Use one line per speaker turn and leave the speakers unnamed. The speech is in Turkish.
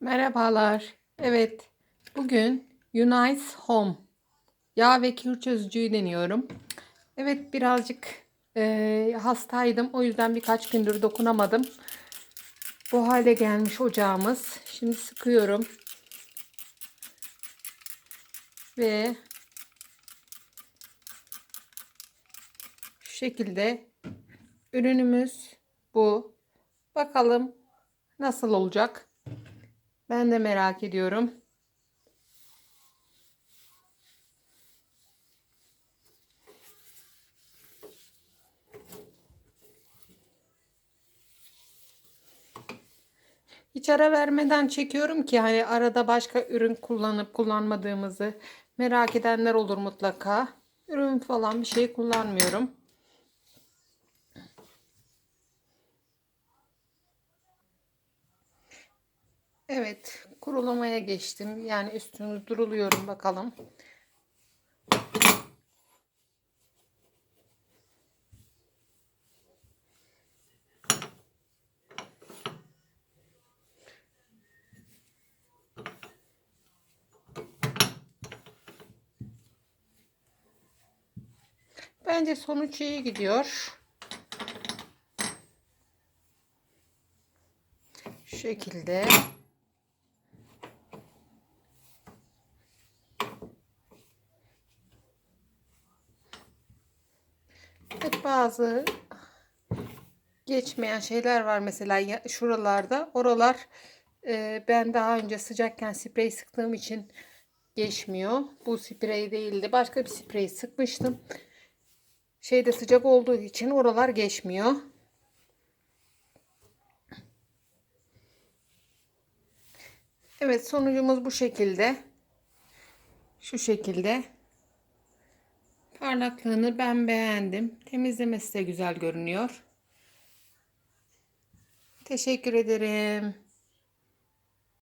Merhabalar. Evet, bugün Unice Home yağ ve kir çözücüyü deniyorum. Evet, birazcık eee, hastaydım. O yüzden birkaç gündür dokunamadım. Bu hale gelmiş ocağımız. Şimdi sıkıyorum. Ve şu şekilde ürünümüz bu. Bakalım nasıl olacak? Ben de merak ediyorum. Hiç ara vermeden çekiyorum ki hani arada başka ürün kullanıp kullanmadığımızı merak edenler olur mutlaka. Ürün falan bir şey kullanmıyorum. Evet, kurulamaya geçtim. Yani üstünü duruluyorum bakalım. Bence sonuç iyi gidiyor. Şu şekilde. Evet, bazı geçmeyen şeyler var mesela şuralarda. Oralar e, ben daha önce sıcakken sprey sıktığım için geçmiyor. Bu sprey değildi. Başka bir sprey sıkmıştım. Şeyde sıcak olduğu için oralar geçmiyor. Evet sonucumuz bu şekilde. Şu şekilde. Parlaklığını ben beğendim. Temizlemesi de güzel görünüyor. Teşekkür ederim.